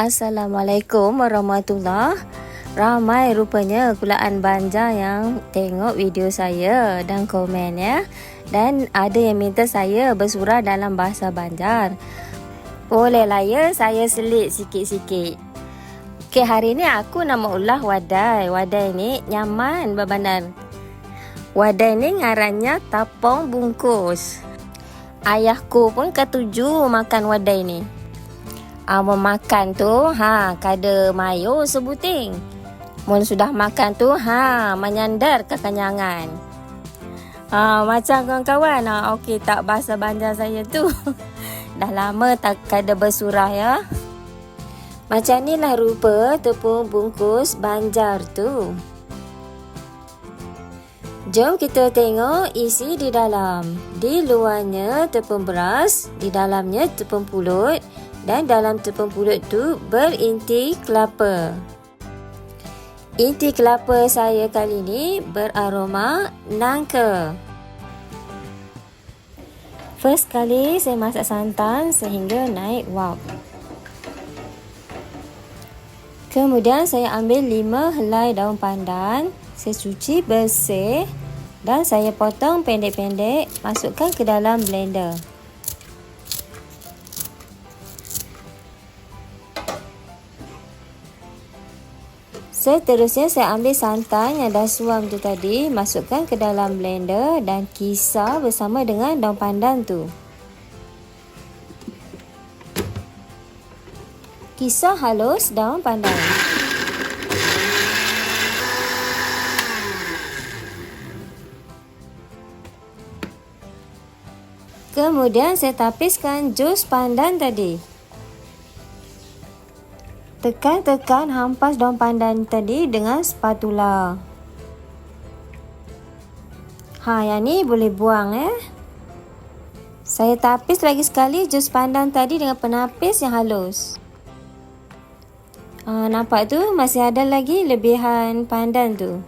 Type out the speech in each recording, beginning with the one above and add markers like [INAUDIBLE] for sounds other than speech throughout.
Assalamualaikum warahmatullahi Ramai rupanya kulaan banja yang tengok video saya dan komen ya. Dan ada yang minta saya bersurah dalam bahasa Banjar. Bolehlah ya saya selit sikit-sikit. Okey, hari ni aku nama ulah wadai. Wadai ni nyaman berbandar. Wadai ni ngarannya tapong bungkus. Ayahku pun ketuju makan wadai ni. Ah, makan tu, ha, kada mayo sebuting. Mun sudah makan tu, ha, menyandar kekenyangan. Ha, macam kawan-kawan, ha, okey tak bahasa banjar saya tu. [LAUGHS] Dah lama tak kada bersurah ya. Macam ni lah rupa tepung bungkus banjar tu. Jom kita tengok isi di dalam. Di luarnya tepung beras, di dalamnya tepung pulut dan dalam tepung pulut tu berinti kelapa. Inti kelapa saya kali ni beraroma nangka. First kali saya masak santan sehingga naik wap. Kemudian saya ambil 5 helai daun pandan, saya cuci bersih dan saya potong pendek-pendek, masukkan ke dalam blender. Seterusnya saya ambil santan yang dah suam tu tadi Masukkan ke dalam blender dan kisar bersama dengan daun pandan tu. Kisar halus daun pandan. Kemudian saya tapiskan jus pandan tadi Tekan-tekan hampas daun pandan tadi dengan spatula. Ha, yang ni boleh buang eh. Saya tapis lagi sekali jus pandan tadi dengan penapis yang halus. Ha, nampak tu masih ada lagi lebihan pandan tu.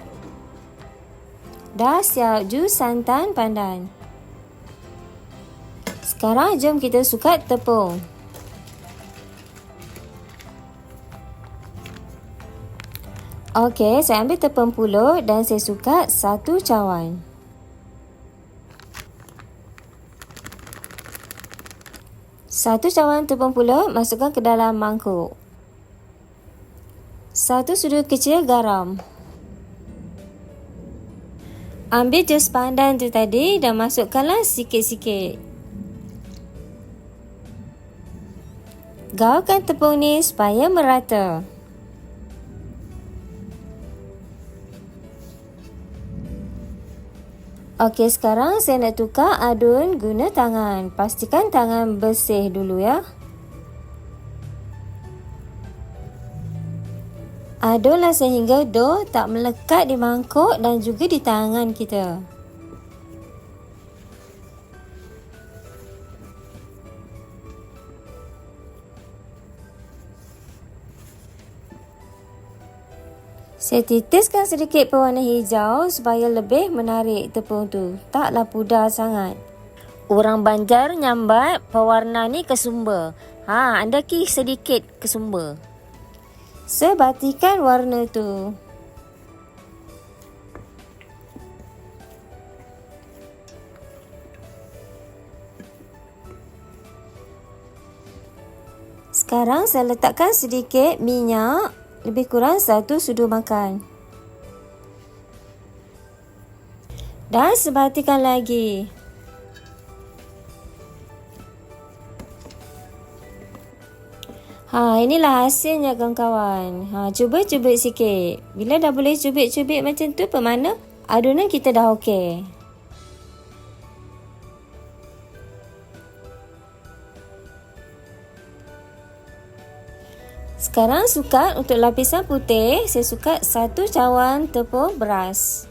Dah siap jus santan pandan. Sekarang jom kita sukat tepung. Okey, saya ambil tepung pulut dan saya suka satu cawan. Satu cawan tepung pulut masukkan ke dalam mangkuk. Satu sudut kecil garam. Ambil jus pandan tu tadi dan masukkanlah sikit-sikit. Gaulkan tepung ni supaya merata. Okey, sekarang saya nak tukar adun guna tangan. Pastikan tangan bersih dulu ya. Adunlah sehingga dough tak melekat di mangkuk dan juga di tangan kita. Saya titiskan sedikit pewarna hijau supaya lebih menarik tepung tu. Taklah pudar sangat. Orang Banjar nyambat pewarna ni ke sumber. Ha, anda ki sedikit ke sumber. Sebatikan warna tu. Sekarang saya letakkan sedikit minyak lebih kurang satu sudu makan. Dan sebatikan lagi. Ha, inilah hasilnya kawan-kawan. Ha, cuba cubit sikit. Bila dah boleh cubit-cubit macam tu, pemana? Adunan kita dah okey. Sekarang sukat untuk lapisan putih, saya sukat satu cawan tepung beras.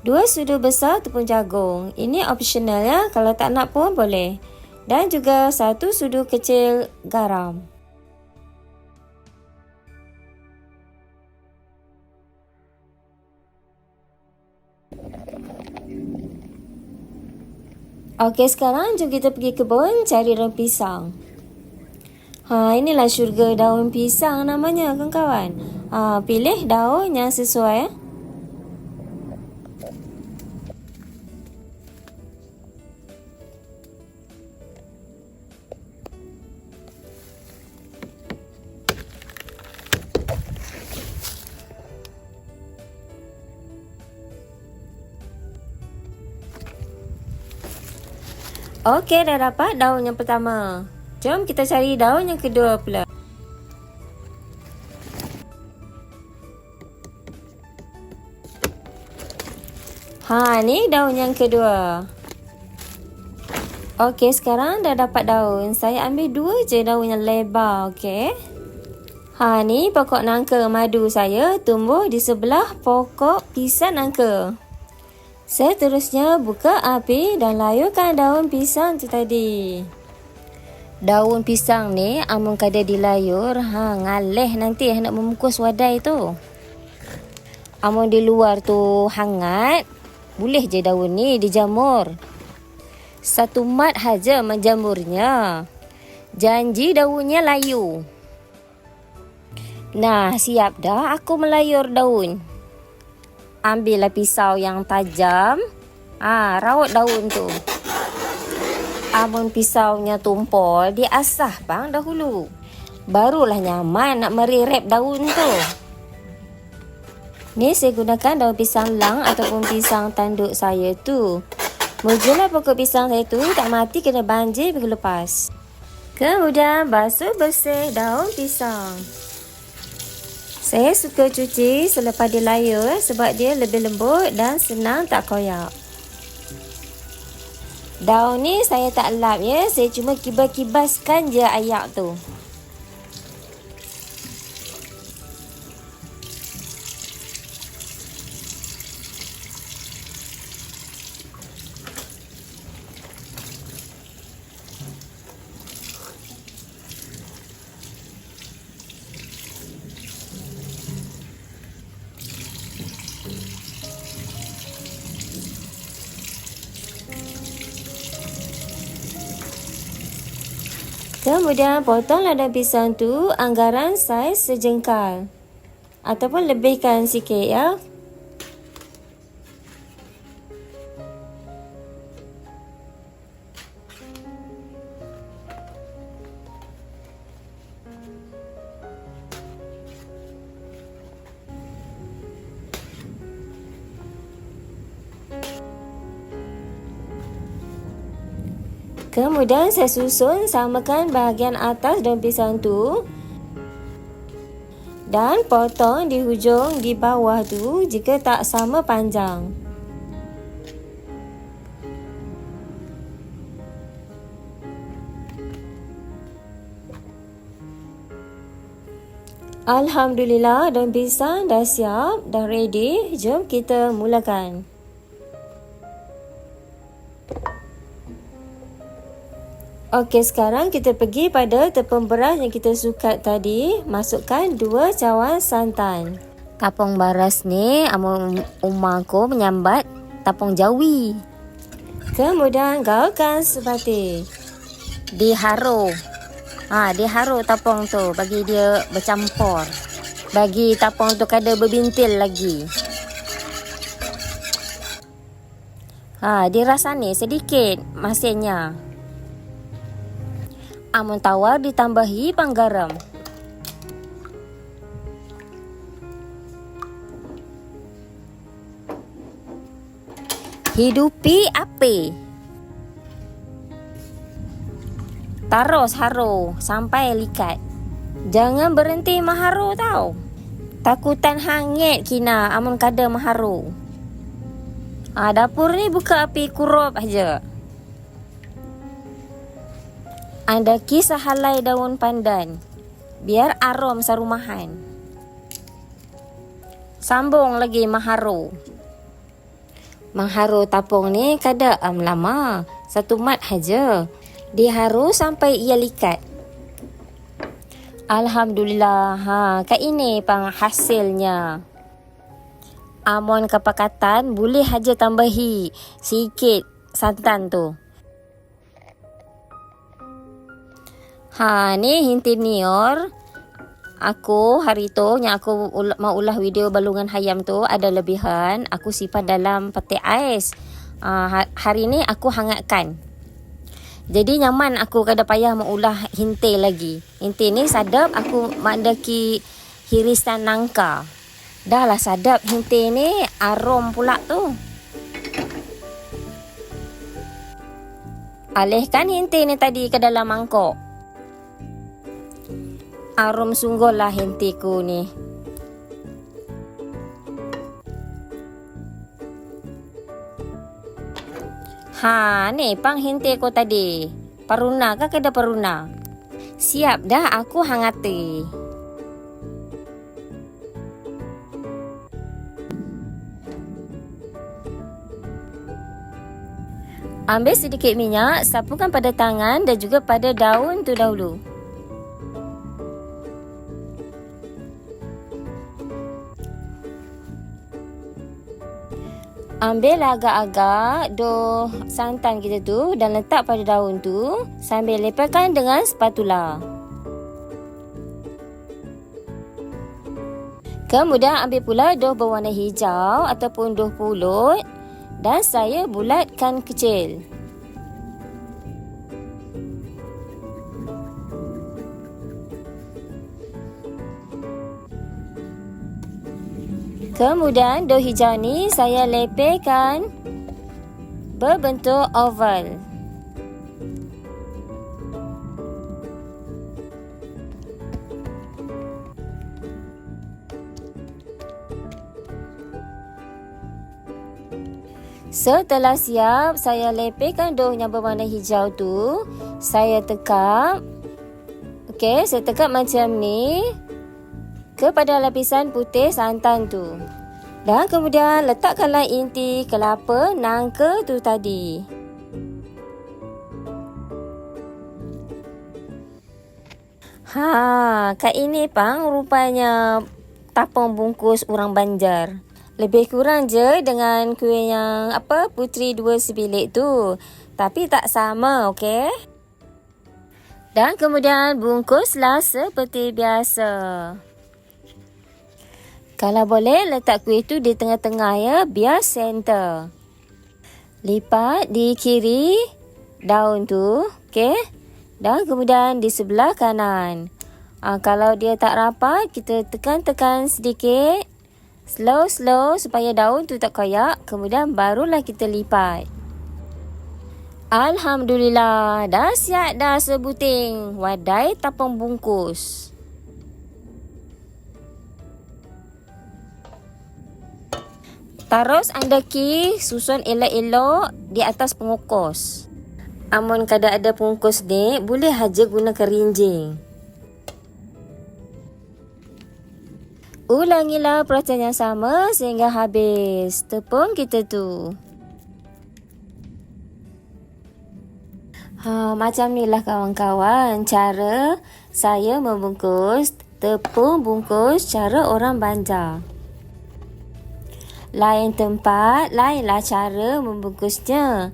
Dua sudu besar tepung jagung. Ini optional ya, kalau tak nak pun boleh. Dan juga satu sudu kecil garam. Okey, sekarang jom kita pergi kebun cari rempisang. Ha, inilah syurga daun pisang namanya kawan-kawan. Ha, pilih daun yang sesuai. Eh. Okey, dah dapat daun yang pertama. Jom kita cari daun yang kedua pula. Ha, ni daun yang kedua. Okey, sekarang dah dapat daun. Saya ambil dua je daun yang lebar, okey? Ha, ni pokok nangka madu saya tumbuh di sebelah pokok pisang nangka. Seterusnya buka api dan layurkan daun pisang tu tadi. Daun pisang ni amun kada dilayur, ha ngaleh nanti nak memukus wadai tu. Amun di luar tu hangat, boleh je daun ni dijamur. Satu mat haja menjamurnya. Janji daunnya layu. Nah, siap dah aku melayur daun ambillah pisau yang tajam. Ah, ha, rawat daun tu. Amun pisaunya tumpul, diasah bang dahulu. Barulah nyaman nak merirep daun tu. Ni saya gunakan daun pisang lang ataupun pisang tanduk saya tu. Mujulah pokok pisang saya tu tak mati kena banjir minggu lepas. Kemudian basuh bersih daun pisang. Saya suka cuci selepas dia layar sebab dia lebih lembut dan senang tak koyak. Daun ni saya tak lap ya, saya cuma kibas-kibaskan je ayak tu. Kemudian potonglah daun pisang tu anggaran saiz sejengkal. Ataupun lebihkan sikit ya. Kemudian saya susun samakan bahagian atas daun pisang tu dan potong di hujung di bawah tu jika tak sama panjang. Alhamdulillah daun pisang dah siap, dah ready. Jom kita mulakan. Okey, sekarang kita pergi pada tepung beras yang kita sukat tadi. Masukkan dua cawan santan. Kapong baras ni, amu umma aku menyambat tapung jawi. Kemudian gaulkan sebati. Diharu. Ha, diharu tapung tu bagi dia bercampur. Bagi tapung tu kada berbintil lagi. Ha, dirasani sedikit masinnya amun tawar ditambahi panggaram. Hidupi api. Terus haru sampai likat. Jangan berhenti maharu tau. Takutan hangit kina amun kada maharu. Ah, dapur ni buka api kurup aja. Anda kisah halai daun pandan. Biar arom sarumahan. Sambung lagi maharu. Maharu tapung ni kada am lama. Satu mat haja. Diharu sampai ia likat. Alhamdulillah. Ha, Kat ini pang hasilnya. Amon kepakatan boleh haja tambahi sikit santan tu. Ha, ni hinti nior. Aku hari tu yang aku ul- mau ulah video balungan hayam tu ada lebihan. Aku simpan dalam peti ais. Uh, ha- hari ni aku hangatkan. Jadi nyaman aku kada payah mau ulah hinti lagi. Hinti ni sadap aku mandaki hirisan nangka. Dah lah sadap hinti ni arom pula tu. Alihkan hinti ni tadi ke dalam mangkok. Arom sungguh lah hintiku ni. Ha, ni pang hinti ko tadi. Paruna ke kada paruna? Siap dah aku hangati. Ambil sedikit minyak, sapukan pada tangan dan juga pada daun tu dahulu. Ambil agak-agak doh santan kita tu dan letak pada daun tu sambil lepaskan dengan spatula. Kemudian ambil pula doh berwarna hijau ataupun doh pulut dan saya bulatkan kecil. Kemudian doh hijau ni saya lepaskan berbentuk oval. Setelah siap, saya lepaskan doh yang berwarna hijau tu. Saya tekap. Okey, saya tekap macam ni kepada lapisan putih santan tu. Dan kemudian letakkanlah inti kelapa nangka tu tadi. Ha, kat ini pang rupanya tapung bungkus orang Banjar. Lebih kurang je dengan kuih yang apa putri dua sebilik tu. Tapi tak sama, okey? Dan kemudian bungkuslah seperti biasa. Kalau boleh letak kuih tu di tengah-tengah ya, biar center. Lipat di kiri daun tu, okey? Dan kemudian di sebelah kanan. Ha, kalau dia tak rapat, kita tekan-tekan sedikit. Slow-slow supaya daun tu tak koyak. Kemudian barulah kita lipat. Alhamdulillah, dah siap dah sebuting wadai tapung bungkus. Terus anda ki susun elok-elok di atas pengukus. Amun kada ada pengukus ni, boleh haja guna kerinjing. Ulangilah proses yang sama sehingga habis tepung kita tu. Ha, macam ni lah kawan-kawan cara saya membungkus tepung bungkus cara orang Banjar. Lain tempat, lainlah cara membungkusnya.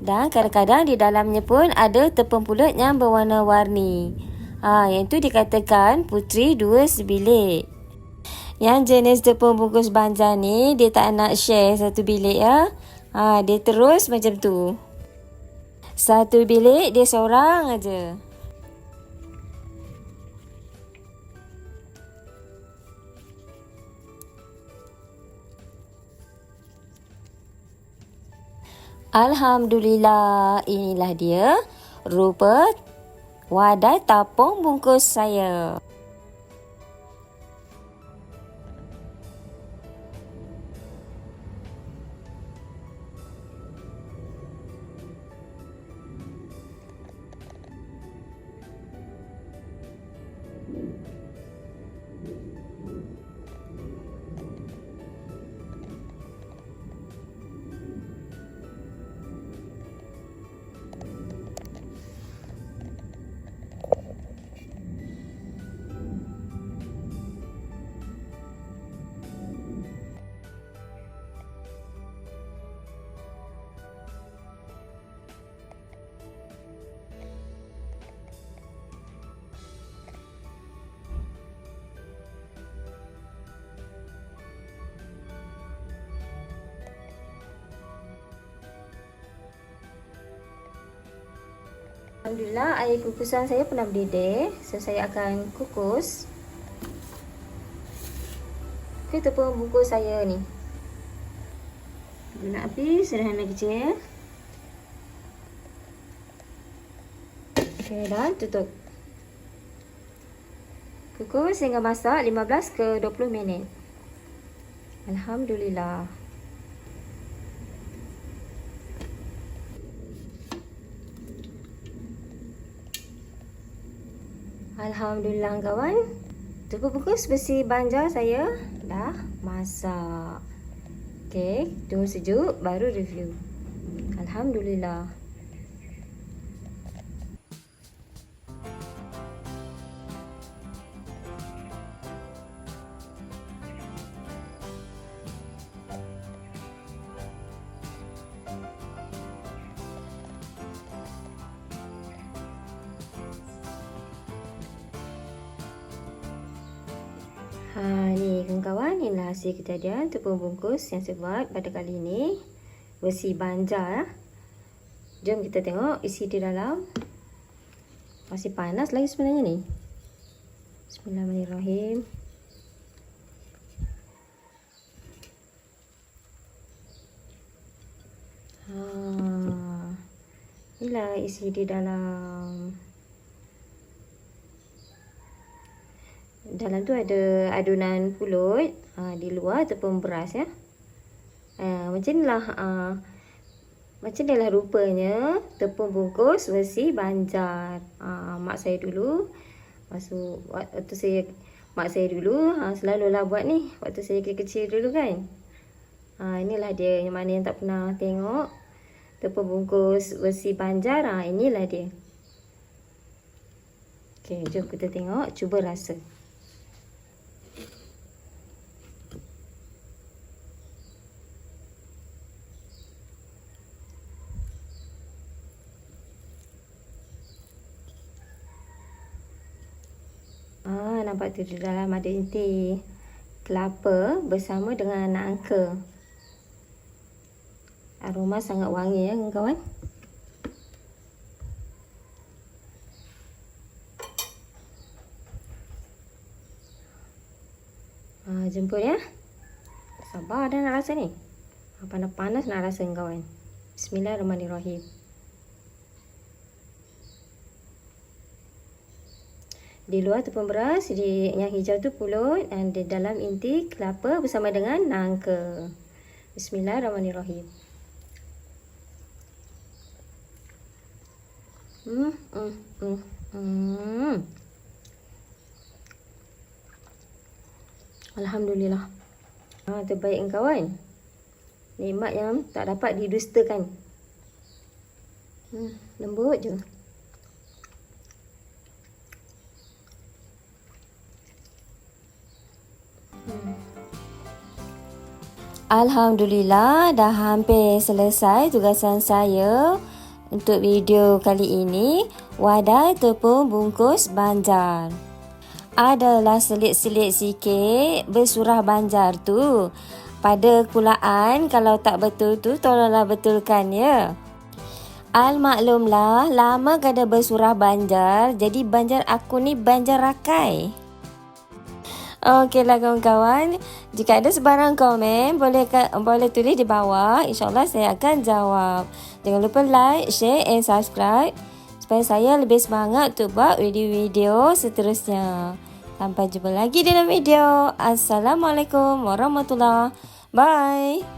Dan kadang-kadang di dalamnya pun ada tepung pulut yang berwarna-warni. Ha, yang tu dikatakan putri dua sebilik. Yang jenis tepung bungkus banjar ni, dia tak nak share satu bilik ya. Ha, dia terus macam tu. Satu bilik dia seorang aja. Alhamdulillah, inilah dia rupa wadah tapung bungkus saya. Alhamdulillah air kukusan saya pernah mendidih. So saya akan kukus. Okay, tepung bungkus saya ni. Guna api sederhana kecil. Okay, dan tutup. Kukus hingga masak 15 ke 20 minit. Alhamdulillah. Alhamdulillah kawan. Tunggu bungkus besi banjar saya dah masak. Okey, tunggu sejuk baru review. Alhamdulillah. Hasil kejadian tepung bungkus yang saya buat pada kali ini. Besi banjar. Ah. Jom kita tengok isi di dalam. Masih panas lagi sebenarnya ni. Bismillahirrahmanirrahim. Ha. Inilah isi di dalam. dalam tu ada adunan pulut uh, di luar ataupun beras ya. Uh, macam inilah uh, macam inilah rupanya tepung bungkus versi banjar. Uh, mak saya dulu masuk waktu saya mak saya dulu uh, selalulah buat ni waktu saya kecil-kecil dulu kan. Uh, inilah dia yang mana yang tak pernah tengok tepung bungkus versi banjar. Uh, inilah dia. Okay, jom kita tengok. Cuba rasa. Ah, nampak tu di dalam ada inti kelapa bersama dengan nangka. Aroma sangat wangi ya kawan. Ah, jemput ya. Sabar dah nak rasa ni. Panas-panas nak rasa kawan. Bismillahirrahmanirrahim. Di luar tepung beras, di yang hijau tu pulut dan di dalam inti kelapa bersama dengan nangka. Bismillahirrahmanirrahim. Hmm, hmm, hmm, hmm. Alhamdulillah. Ha, terbaik kawan. Nikmat yang tak dapat didustakan. Hmm, lembut je. Alhamdulillah dah hampir selesai tugasan saya untuk video kali ini wadah tepung bungkus banjar. Adalah selit-selit sikit bersurah banjar tu. Pada kulaan kalau tak betul tu tolonglah betulkan ya. Al maklumlah lama kada bersurah banjar jadi banjar aku ni banjar rakai. Okeylah kawan-kawan, jika ada sebarang komen boleh boleh tulis di bawah. InsyaAllah saya akan jawab. Jangan lupa like, share and subscribe supaya saya lebih semangat untuk buat video-video seterusnya. Sampai jumpa lagi dalam video. Assalamualaikum warahmatullahi Bye.